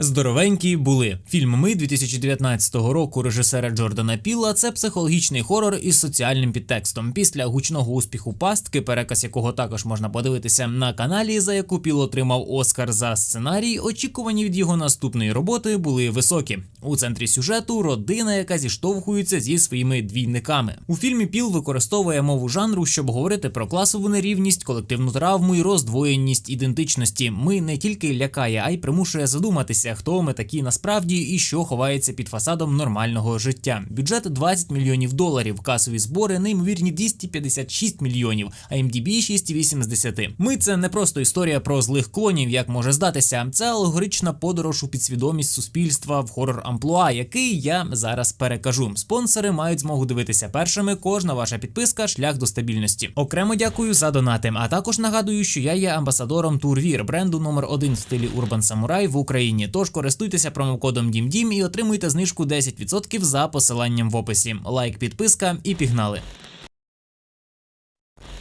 Здоровенькі були. Фільм Ми 2019 року режисера Джордана Піла це психологічний хорор із соціальним підтекстом. Після гучного успіху пастки, переказ якого також можна подивитися на каналі, за яку Піл отримав Оскар за сценарій. Очікувані від його наступної роботи були високі. У центрі сюжету родина, яка зіштовхується зі своїми двійниками. У фільмі Піл використовує мову жанру, щоб говорити про класову нерівність, колективну травму і роздвоєність ідентичності. Ми не тільки лякає, а й примушує задуматися, хто ми такі насправді і що ховається під фасадом нормального життя. Бюджет 20 мільйонів доларів, касові збори неймовірні 256 мільйонів, а MDB 6,8 з 10. Ми це не просто історія про злих клонів, як може здатися. Це алгорична подорож у підсвідомість суспільства в хорор амплуа, який я зараз перекажу. Спонсори мають змогу дивитися першими. Кожна ваша підписка шлях до стабільності. Окремо дякую за донати. А також нагадую, що я є амбасадором Турвір, бренду номер один в стилі Urban Samurai в Україні. Тож користуйтеся промокодом DIMDIM і отримуйте знижку 10% за посиланням в описі. Лайк, підписка і пігнали.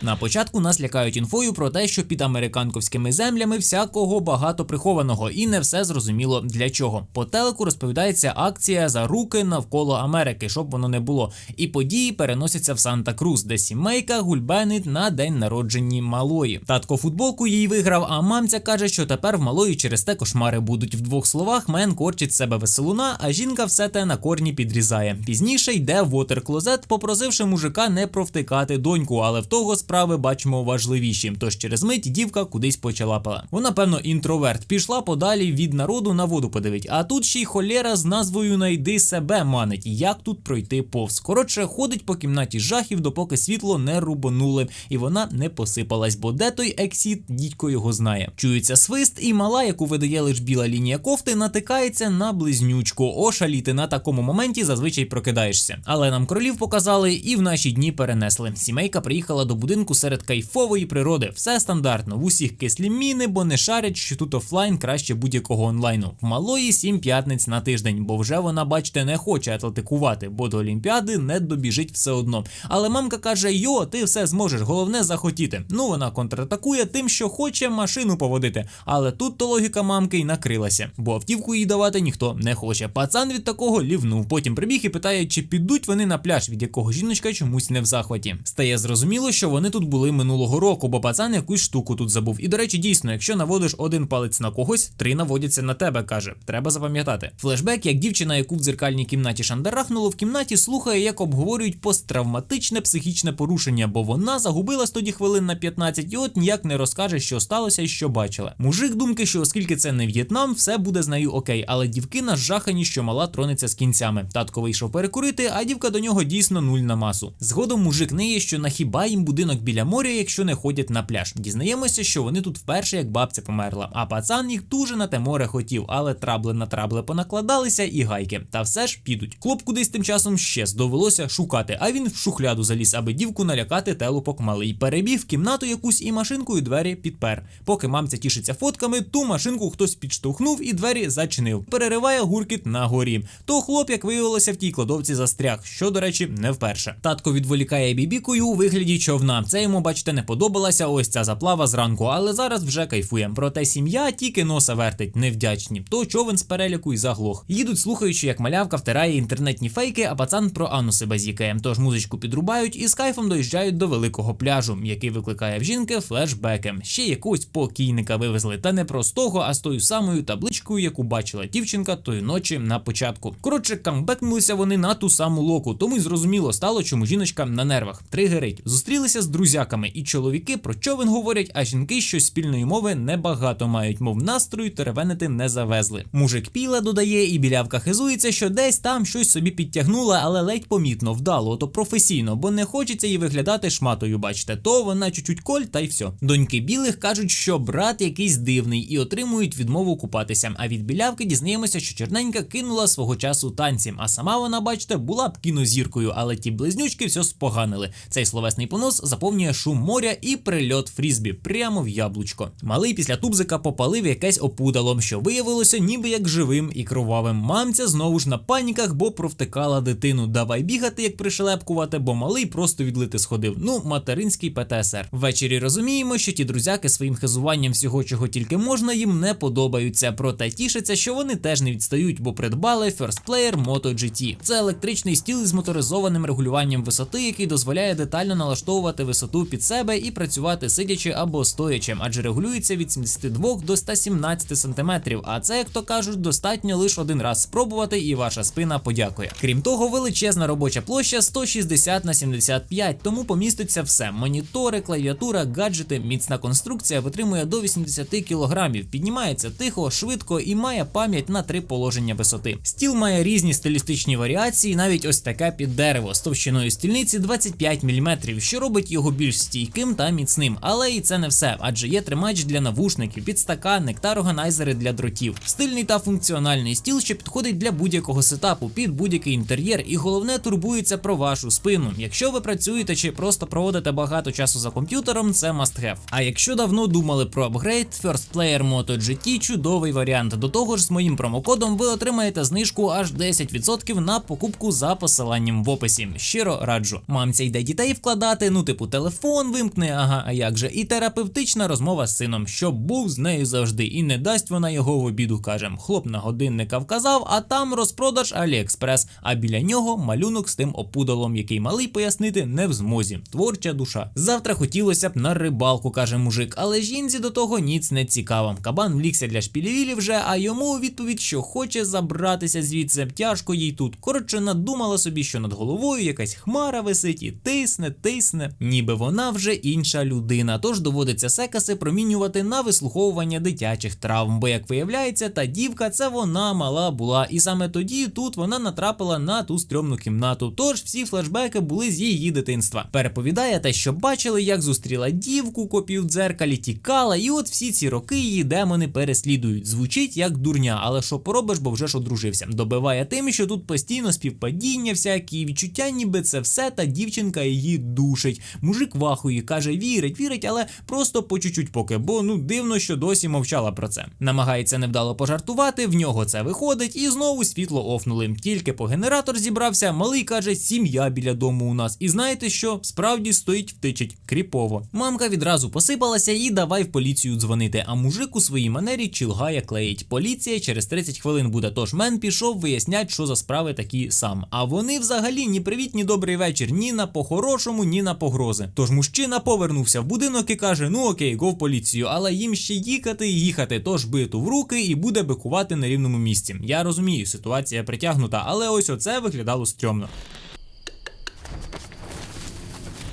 На початку нас лякають інфою про те, що під американковськими землями всякого багато прихованого, і не все зрозуміло для чого. По телеку розповідається акція за руки навколо Америки, щоб воно не було. І події переносяться в Санта-Крус, де сімейка гульбенить на день народження малої. Татко футболку їй виграв, а мамця каже, що тепер в малої через те кошмари будуть. В двох словах мен корчить себе веселуна, а жінка все те на корні підрізає. Пізніше йде в вотер-клозет, попросивши мужика не провтикати доньку, але в того справи бачимо важливіші. Тож через мить дівка кудись почалапала. Вона, певно, інтроверт, пішла подалі від народу на воду подивить. А тут ще й холєра з назвою Найди себе манить. Як тут пройти повз? Коротше, ходить по кімнаті жахів, допоки світло не рубанули, і вона не посипалась, бо де той ексіт, дідько його знає. Чується свист, і мала, яку видає лиш біла лінія кофти, натикається на близнючку. Ошаліти на такому моменті зазвичай прокидаєшся. Але нам кролів показали і в наші дні перенесли. Сімейка приїхала до будинку серед кайфової природи. Все стандартно. В усіх кислі міни, бо не шарять, що тут офлайн краще будь-якого онлайну. В малої сім п'ятниць на тиждень, бо вже вона, бачите, не хоче атлетикувати, бо до Олімпіади не добіжить все одно. Але мамка каже: Йо, ти все зможеш, головне захотіти. Ну вона контратакує тим, що хоче машину поводити. Але тут то логіка мамки й накрилася, бо автівку їй давати ніхто не хоче. Пацан від такого лівнув. Потім прибіг і питає, чи підуть вони на пляж, від якого жіночка чомусь не в захваті. Стає зрозуміло, що вони тут були минулого року, бо пацан якусь штуку тут забув. І до речі, дійсно, якщо наводиш один палець на когось, три наводяться на тебе, каже. Треба запам'ятати. Флешбек, як дівчина, яку в дзеркальній кімнаті шандарахнуло, в кімнаті слухає, як обговорюють посттравматичне психічне порушення, бо вона загубилась тоді хвилин на 15 і от ніяк не розкаже, що сталося і що бачила. Мужик думки, що оскільки це не В'єтнам, все буде з нею окей, але дівкина жахані, що мала тронеться з кінцями. Татко вийшов перекурити, а дівка до нього дійсно нуль на масу. Згодом мужик неє, що на хіба їм будинок біля моря, якщо не ходять на пляж. Дізнаємося, що вони тут вперше, як бабця померла. А пацан їх дуже на те море хотів, але трабли на трабли понакладалися і гайки. Та все ж підуть. Хлоп кудись тим часом щез, довелося шукати, а він в шухляду заліз, аби дівку налякати телупок малий. Перебіг кімнату якусь і машинкою двері підпер. Поки мамця тішиться фотками, ту машинку хтось підштовхнув і двері зачинив. Перериває гуркіт на горі. То хлоп, як виявилося, в тій кладовці застряг, що, до речі, не вперше. Татко відволікає бібікою у вигляді човна. Це йому, бачите, не подобалася ось ця заплава зранку, але зараз вже кайфує. Проте сім'я тільки носа вертить, невдячні. То човен з переліку й заглох. Їдуть, слухаючи, як малявка втирає інтернетні фейки, а пацан про ануси базікає. Тож музичку підрубають і з кайфом доїжджають до великого пляжу, який викликає в жінки флешбеки. Ще якогось покійника вивезли, та не простого, а з тою самою табличкою, яку бачила дівчинка тої ночі на початку. Коротше, камбекнулися вони на ту саму локу, тому й зрозуміло стало, чому жіночка на нервах. Тригерить. Зустрілися з друзяками, і чоловіки про човен говорять, а жінки щось спільної мови небагато мають, мов настрою теревенити не завезли. Мужик піла додає, і білявка хизується, що десь там щось собі підтягнула, але ледь помітно, вдало, то професійно, бо не хочеться їй виглядати шматою, бачите, то вона чуть-чуть коль, та й все. Доньки білих кажуть, що брат якийсь дивний і отримують відмову купатися. А від білявки дізнаємося, що Черненька кинула свого часу танці, а сама вона, бачите, була б кінозіркою, але ті близнючки все споганили. Цей словесний понос заповнює шум моря і прильот фрізбі прямо в яблучко. Малий після тубзика попалив якесь опудало, що виявилося ніби як живим і кровавим. Мамця знову ж на паніках, бо провтикала дитину. Давай бігати, як пришелепкувати, бо малий просто відлити сходив. Ну, материнський ПТСР. Ввечері розуміємо, що ті друзяки своїм хизуванням всього, чого тільки можна, їм не подобаються. Проте тішаться, що вони теж не відстають, бо придбали First Player Moto GT. Це електричний стіл із моторизованим регулюванням висоти, який дозволяє детально налаштовувати висоту під себе і працювати сидячи або стоячи, адже регулюється від 72 до 117 см. А це, як то кажуть, достатньо лише один раз спробувати, і ваша спина подякує. Крім того, величезна робоча площа 160 на 75, тому поміститься все: монітори, клавіатура, гаджети, міцна конструкція витримує до 80 кг, піднімається тихо, швидко і має пам'ять на три положення висоти. Стіл має різні стилістичні варіації, навіть ось таке під дерево з товщиною стільниці 25 мм, що робить його більш стійким та міцним. Але і це не все, адже є тримач для навушників, підстаканник та органайзери для дротів. Стильний та функціональний стіл, що підходить для будь-якого сетапу, під будь-який інтер'єр, і головне турбується про вашу спину. Якщо ви працюєте чи просто проводите багато часу за комп'ютером, це must have. А якщо давно думали про апгрейд, First Player Moto GT чудовий варіант. До того ж, з моїм промокодом ви отримаєте знижку аж 10% на покупку за посиланням в описі. Щиро раджу. Мамця йде дітей вкладати, ну типу телефон вимкне, ага, а як же, і терапевтична розмова з сином, щоб був з нею завжди, і не дасть вона його в обіду, кажем. Хлоп на годинника вказав, а там розпродаж Аліекспрес, а біля нього малюнок з тим опудолом, який малий пояснити не в змозі. Творча душа. Завтра хотілося б на рибалку, каже мужик, але жінці до того ніц не цікаво. Кабан влікся для шпілівілі вже, а йому у відповідь, що хоче забратися звідси. Тяжко їй тут. Коротше, надумала собі, що над головою якась хмара висить і тисне, тисне, ніби вона вже інша людина. Тож доводиться секаси промінювати на вислуховування дитячих травм. Бо, як виявляється, та дівка це вона мала була. І саме тоді тут вона натрапила на ту стрьомну кімнату. Тож всі флешбеки були з її дитинства. Переповідає те, що бачили, як зустріла дівку, копію в дзеркалі, тікала, і от всі ці роки її демони переслідують. Звучить як дурня, але що поробиш, бо вже ж одружився. Добиває тим, що тут постійно співпадіння, всякі відчуття, ніби це все, та дівчинка її душить. Мужик вахує, каже, вірить, вірить, але просто по чуть-чуть поки, бо ну дивно, що досі мовчала про це. Намагається невдало пожартувати, в нього це виходить, і знову світло офнули. Тільки по генератор зібрався, малий каже, сім'я біля дому у нас. І знаєте що? Справді стоїть втичить. Кріпово. Мамка відразу посипалася і давай в поліцію дзвонити. А мужик у своїй манері чилгає клеїть. Поліція через 30 хвилин буде. Тож мен пішов вияснять, що за справи такі сам. А вони взагалі ні привіт, ні добрий вечір, ні на по-хорошому, ні на погрози. Тож мужчина повернувся в будинок і каже: Ну окей, го в поліцію, але їм ще їхати і їхати. Тож биту в руки і буде бикувати на рівному місці. Я розумію, ситуація притягнута, але ось оце виглядало стрьомно.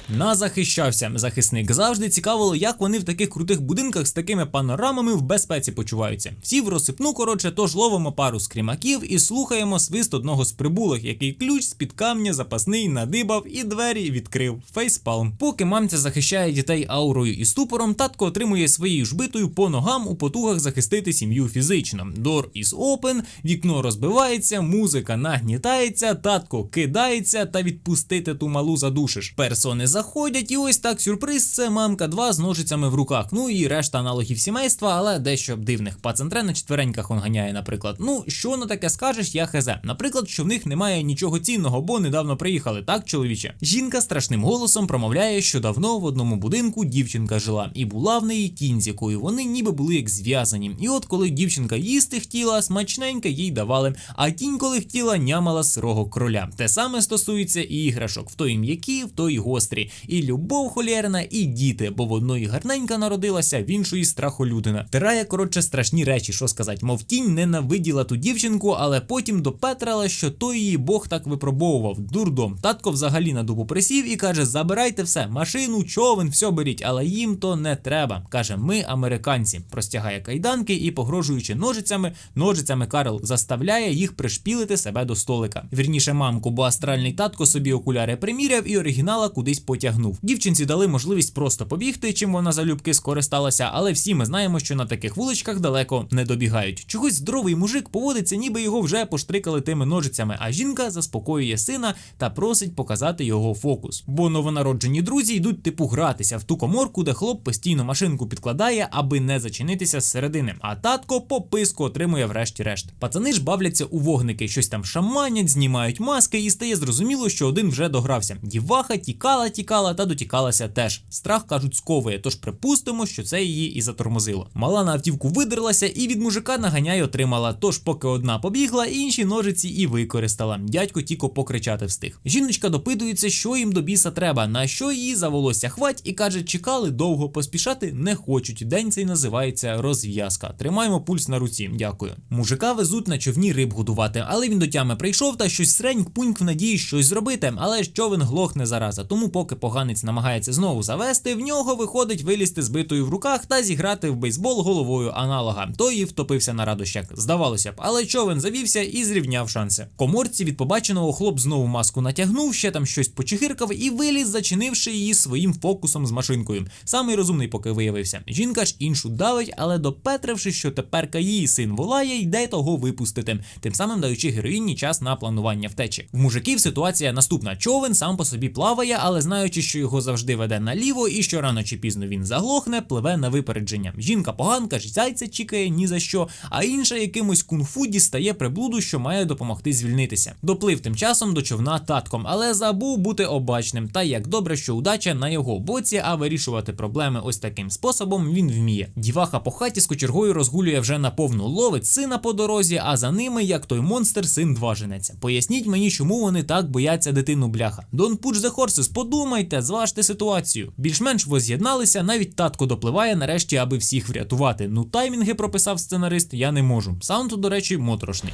Назахищався захисник. Завжди цікавило, як вони в таких крутих будинках з такими панорамами в безпеці почуваються. Всі в розсипну, коротше, тож ловимо пару скрімаків і слухаємо свист одного з прибулих, який ключ з-під камня запасний надибав і двері відкрив. Фейспалм. Поки мамця захищає дітей аурою і ступором, татко отримує своєю жбитою по ногам у потугах захистити сім'ю фізично. Door is open, вікно розбивається, музика нагнітається, татко кидається та відпустити ту малу задушиш. Персони заходять, і ось так сюрприз. Це мамка 2 з ножицями в руках. Ну і решта аналогів сімейства, але дещо дивних. Пацантре на четвереньках он ганяє, наприклад. Ну, що на таке скажеш, я хезе. Наприклад, що в них немає нічого цінного, бо недавно приїхали, так, чоловіче? Жінка страшним голосом промовляє, що давно в одному будинку дівчинка жила, і була в неї кінь, з якою вони ніби були як зв'язані. І от коли дівчинка їсти хотіла, смачненьке їй давали, а кінь, коли хотіла, нямала сирого кроля. Те саме стосується і іграшок, в той м'які, в той гострі. І любов холєрна, і діти, бо в одної гарненька народилася, в іншої страхолюдина. Тирає, коротше, страшні речі, що сказати, мов тінь ненавиділа ту дівчинку, але потім допетрала, що той її Бог так випробовував. Дурдом. Татко взагалі на дубу присів і каже: Забирайте все, машину, човен, все беріть, але їм то не треба. Каже, ми американці. Простягає кайданки і, погрожуючи ножицями, ножицями Карл заставляє їх пришпілити себе до столика. Вірніше, мамку, бо астральний татко собі окуляри приміряв і оригінала кудись потягнув. Дівчинці дали можливість просто побігти, чим вона залюбки скористалася, але всі ми знаємо, що на таких вуличках далеко не добігають. Чогось здоровий мужик поводиться, ніби його вже поштрикали тими ножицями, а жінка заспокоює сина та просить показати його фокус. Бо новонароджені друзі йдуть типу гратися в ту коморку, де хлоп постійно машинку підкладає, аби не зачинитися зсередини. А татко пописку отримує врешті-решт. Пацани ж бавляться у вогники, щось там шаманять, знімають маски, і стає зрозуміло, що один вже догрався. Діваха тікала, тікала та дотікалася теж. Страх кажуть, сковує, тож припустимо, що це її і затормозило. Мала на автівку видерлася і від мужика наганяй отримала. Тож, поки одна побігла, інші ножиці і використала. Дядько тільки покричати встиг. Жіночка допитується, що їм до біса треба, на що її за волосся хвать, і каже, чекали довго, поспішати не хочуть. День цей називається розв'язка. Тримаємо пульс на руці. Дякую. Мужика везуть на човні риб годувати, але він до тями прийшов та щось срень пуньк в надії щось зробити. Але ж човен глохне зараза. Тому, поки поганець намагається знову завести, в нього виходить вилізти збитою в руках та зіграти в бейсбол головою аналога. Той і втопився на радощах. Здавалося б, але човен завівся і зрівняв шанси. Коморці від побаченого хлоп знову маску натягнув, ще там щось почехиркав і виліз, зачинивши її своїм фокусом з машинкою. Самий розумний поки виявився. Жінка ж іншу давить, але допетривши, що теперка її син волає, йде того випустити, тим самим даючи героїні час на планування втечі. В мужиків ситуація наступна: човен сам по собі плаває, але знаючи, що його завжди веде наліво, і що рано чи пізно він заглохне, пливе на випередження. Жінка поганка ж зайця чекає ні за що, а інша якимось кунг-фу дістає приблуду, що має допомогти звільнитися. Доплив тим часом до човна татком, але забув бути обачним. Та як добре, що удача на його боці, а вирішувати проблеми ось таким способом він вміє. Діваха по хаті з кочергою розгулює вже наповну, ловить сина по дорозі, а за ними, як той монстр, син два женеться. Поясніть мені, чому вони так бояться дитину бляха. Don't push the horses, подумайте, зважте ситуацію. Більш-менш воз'єдналися, навіть татко допливає нарешті, аби всіх врятувати. Ну таймінги прописав сценарист, я не можу. Саунд, до речі, моторошний.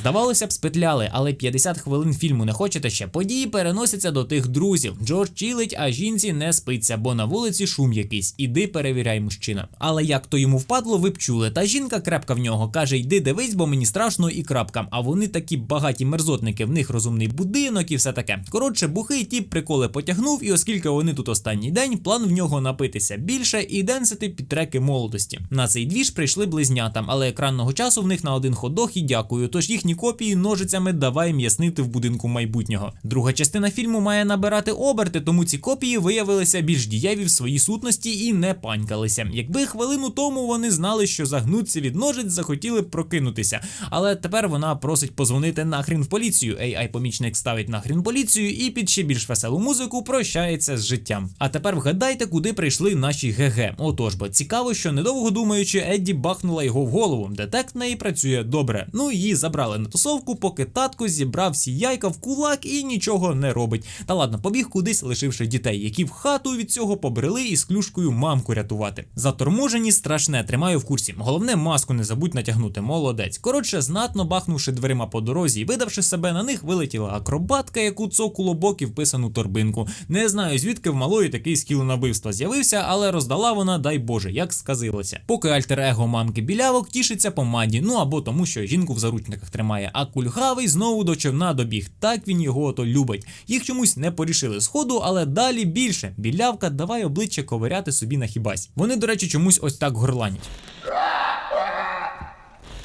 Здавалося б, спетляли, але 50 хвилин фільму не хочете ще. Події переносяться до тих друзів. Джордж чилить, а жінці не спиться, бо на вулиці шум якийсь. Іди перевіряй мужчина. Але як то йому впадло, ви б чули. Та жінка крепка в нього каже: Йди дивись, бо мені страшно і крапка. А вони такі багаті мерзотники, в них розумний будинок і все таке. Коротше, бухий тіп приколи потягнув, і оскільки вони тут останній день, план в нього напитися більше і денсити під треки молодості. На цей двіж прийшли близнятам, але екранного часу в них на один ходох і дякую. Тож їхні копії ножицями давай м'яснити в будинку майбутнього. Друга частина фільму має набирати оберти, тому ці копії виявилися більш дієві в своїй сутності і не панькалися. Якби хвилину тому вони знали, що загнуться від ножиць, захотіли б прокинутися. Але тепер вона просить позвонити нахрін в поліцію. AI-помічник ставить нахрін поліцію і під ще більш веселу музику прощається з життям. А тепер вгадайте, куди прийшли наші ГГ. Отож, бо цікаво, що недовго думаючи, Едді бахнула його в голову. Детект неї працює добре. Ну її забрали на тусовку, поки татко зібрав всі яйка в кулак і нічого не робить. Та ладно, побіг кудись, лишивши дітей, які в хату від цього побрели і з клюшкою мамку рятувати. Заторможені страшне, тримаю в курсі. Головне, маску не забудь натягнути, молодець. Коротше, знатно бахнувши дверима по дорозі і видавши себе на них, вилетіла акробатка, яку цокуло боки вписану торбинку. Не знаю, звідки в малої такий скіл набивства з'явився, але роздала вона, дай Боже, як сказилося. Поки альтер-его мамки білявок тішиться помаді, ну або тому, що жінку в заручниках тримає. А кульгавий знову до човна добіг. Так він його ото любить. Їх чомусь не порішили сходу, але далі більше. Білявка давай обличчя ковиряти собі на хібась. Вони, до речі, чомусь ось так горланять.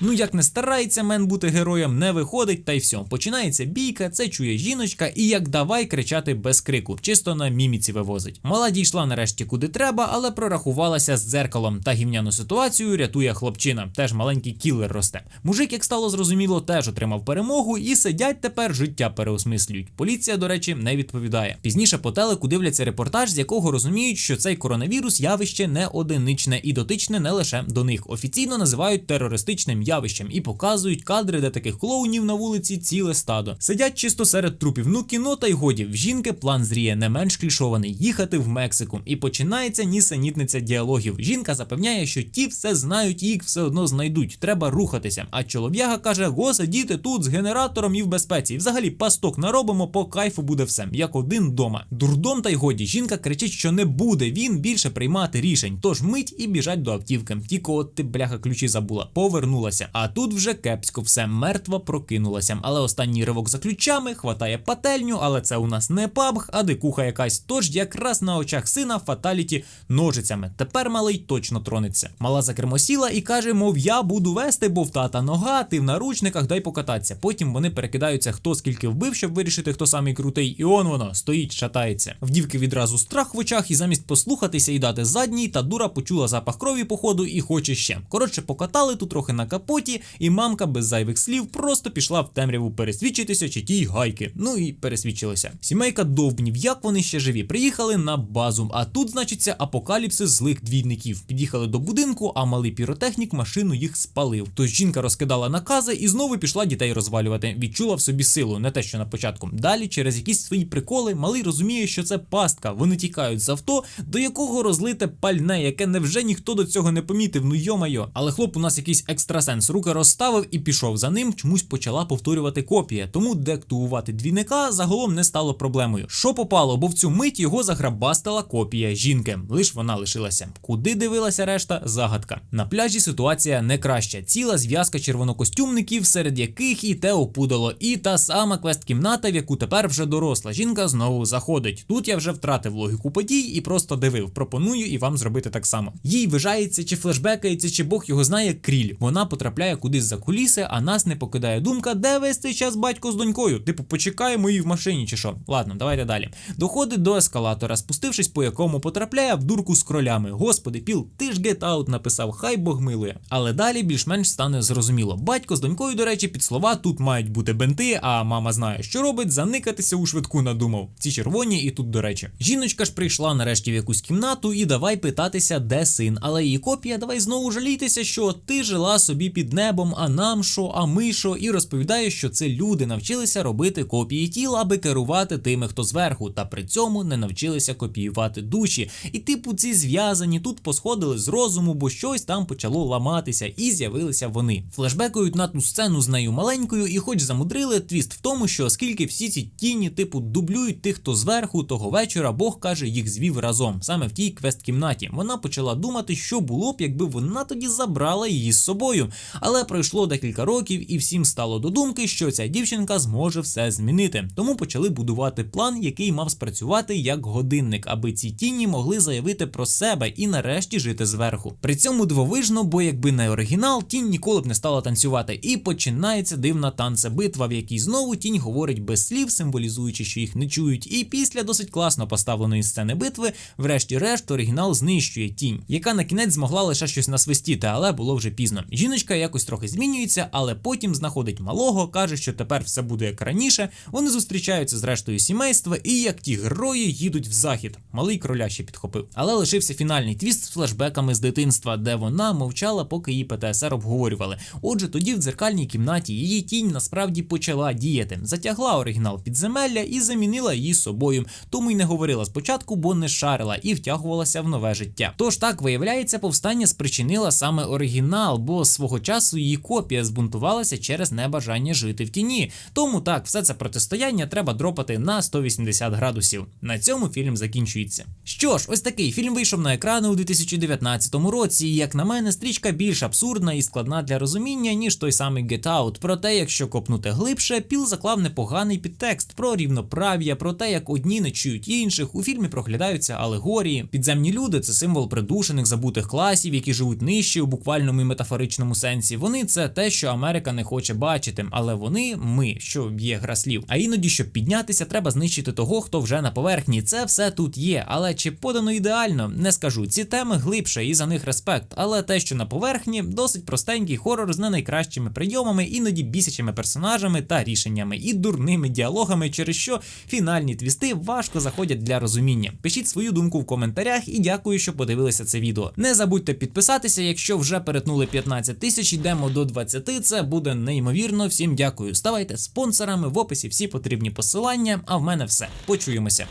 Ну як не старається мен бути героєм, не виходить, та й все. Починається бійка, це чує жіночка, і як давай кричати без крику, чисто на міміці вивозить. Мала дійшла нарешті куди треба, але прорахувалася з дзеркалом. Та гімняну ситуацію рятує хлопчина. Теж маленький кілер росте. Мужик, як стало зрозуміло, теж отримав перемогу і сидять тепер життя переосмислюють. Поліція, до речі, не відповідає. Пізніше по телеку дивляться репортаж, з якого розуміють, що цей коронавірус явище не одиничне і дотичне не лише до них. Офіційно називають терористичним явищем і показують кадри, де таких клоунів на вулиці ціле стадо. Сидять чисто серед трупів. Ну кіно та й годі. В жінки план зріє не менш клішований їхати в Мексику. І починається нісенітниця діалогів. Жінка запевняє, що ті все знають, і їх все одно знайдуть. Треба рухатися. А чолов'яга каже: Го сидіти тут з генератором і в безпеці. І взагалі пасток наробимо, по кайфу буде все, як один дома. Дурдом та й годі. Жінка кричить, що не буде він більше приймати рішень. Тож мить і біжать до автівки. Тільки от ти бляха ключі забула. Повернулася. Прокинулася. А тут вже кепсько все мертва прокинулася. Але останній ривок за ключами хватає пательню, але це у нас не пабг, а дикуха якась. Тож якраз на очах сина фаталіті ножицями. Тепер малий точно тронеться. Мала за кермо сіла і каже: мов, я буду вести, бо в тата нога, ти в наручниках, дай покататися. Потім вони перекидаються, хто скільки вбив, щоб вирішити, хто самий крутий, і он воно стоїть, шатається. В дівки відразу страх в очах, і замість послухатися і дати задній, та дура почула запах крові походу і хоче ще. Коротше, покатали тут трохи на капоті, і мамка без зайвих слів просто пішла в темряву пересвідчитися, чи тій гайки. Ну і пересвідчилася. Сімейка довбнів, як вони ще живі, приїхали на базу. А тут, значиться, апокаліпсис злих двійників. Під'їхали до будинку, а малий піротехнік машину їх спалив. Тож жінка розкидала накази і знову пішла дітей розвалювати. Відчула в собі силу, не те, що на початку. Далі, через якісь свої приколи, малий розуміє, що це пастка. Вони тікають з авто, до якого розлите пальне, яке невже ніхто до цього не помітив. Ну йомайо. Але хлоп у нас якийсь екстрасенс руки розставив і пішов за ним. Чомусь почала повторювати копія. Тому деактувувати двійника загалом не стало проблемою. Що попало, бо в цю мить його заграбастила копія жінки. Лиш вона лишилася. Куди дивилася решта? Загадка. На пляжі ситуація не краща. Ціла зв'язка червонокостюмників, серед яких і те опудало, і та сама квест-кімната, в яку тепер вже доросла жінка знову заходить. Тут я вже втратив логіку подій і просто дивив. Пропоную і вам зробити так само. Їй вижається, чи флешбекається, чи Бог його знає кріль. Вона потрапляє кудись за куліси, а нас не покидає думка, де весь цей час батько з донькою. Типу, почекаємо її в машині, чи що. Ладно, давайте далі. Доходить до ескалатора, спустившись, по якому потрапляє в дурку з кролями. Господи, піл, ти ж get out написав, хай Бог милує. Але далі більш-менш стане зрозуміло. Батько з донькою, до речі, під слова тут мають бути бенти, а мама знає, що робить, заникатися у швидку надумав. Ці червоні і тут, до речі. Жіночка ж прийшла нарешті в якусь кімнату і давай питатися, де син. Але її копія, давай знову жалітися, що ти жила собі під небом, а нам що, а ми що, і розповідає, що це люди навчилися робити копії тіл, аби керувати тими, хто зверху, та при цьому не навчилися копіювати душі. І типу ці зв'язані тут посходили з розуму, бо щось там почало ламатися, і з'явилися вони. Флешбекують на ту сцену з нею маленькою, і хоч замудрили, твіст в тому, що оскільки всі ці тіні, типу, дублюють тих, хто зверху, того вечора Бог каже, їх звів разом, саме в тій квест-кімнаті. Вона почала думати, що було б, якби вона тоді забрала її з собою. Але пройшло декілька років, і всім стало до думки, що ця дівчинка зможе все змінити. Тому почали будувати план, який мав спрацювати як годинник, аби ці тіні могли заявити про себе і нарешті жити зверху. При цьому дивовижно, бо якби не оригінал, тінь ніколи б не стала танцювати. І починається дивна танцебитва, в якій знову тінь говорить без слів, символізуючи, що їх не чують. І після досить класно поставленої сцени битви, врешті-решт, оригінал знищує тінь, яка на кінець змогла лише щось насвистіти, але було вже пізно. Жіночка якось трохи змінюється, але потім знаходить малого, каже, що тепер все буде як раніше. Вони зустрічаються з рештою сімейства, і як ті герої їдуть в захід. Малий кроля ще підхопив. Але лишився фінальний твіст з флешбеками з дитинства, де вона мовчала, поки її ПТСР обговорювали. Отже, тоді в дзеркальній кімнаті її тінь насправді почала діяти, затягла оригінал підземелля і замінила її собою. Тому й не говорила спочатку, бо не шарила і втягувалася в нове життя. Тож так виявляється, повстання спричинила саме оригінал, бо свого часу її копія збунтувалася через небажання жити в тіні. Тому так, все це протистояння треба дропати на 180 градусів. На цьому фільм закінчується. Що ж, ось такий фільм вийшов на екрани у 2019 році. і, Як на мене, стрічка більш абсурдна і складна для розуміння, ніж той самий Get Out. Проте, якщо копнути глибше, піл заклав непоганий підтекст про рівноправ'я, про те, як одні не чують інших. У фільмі проглядаються алегорії. Підземні люди це символ придушених забутих класів, які живуть нижче у буквальному і метафоричному сенсі. Вони це те, що Америка не хоче бачити, але вони ми, що є гра слів. А іноді, щоб піднятися, треба знищити того, хто вже на поверхні. Це все тут є. Але чи подано ідеально, не скажу. Ці теми глибше і за них респект. Але те, що на поверхні, досить простенький хорор з не найкращими прийомами, іноді бісячими персонажами та рішеннями, і дурними діалогами, через що фінальні твісти важко заходять для розуміння. Пишіть свою думку в коментарях і дякую, що подивилися це відео. Не забудьте підписатися, якщо вже перетнули 15 тисяч, йдемо до 20, Це буде неймовірно. Всім дякую. Ставайте спонсорами в описі всі потрібні посилання. А в мене все. Почуємося.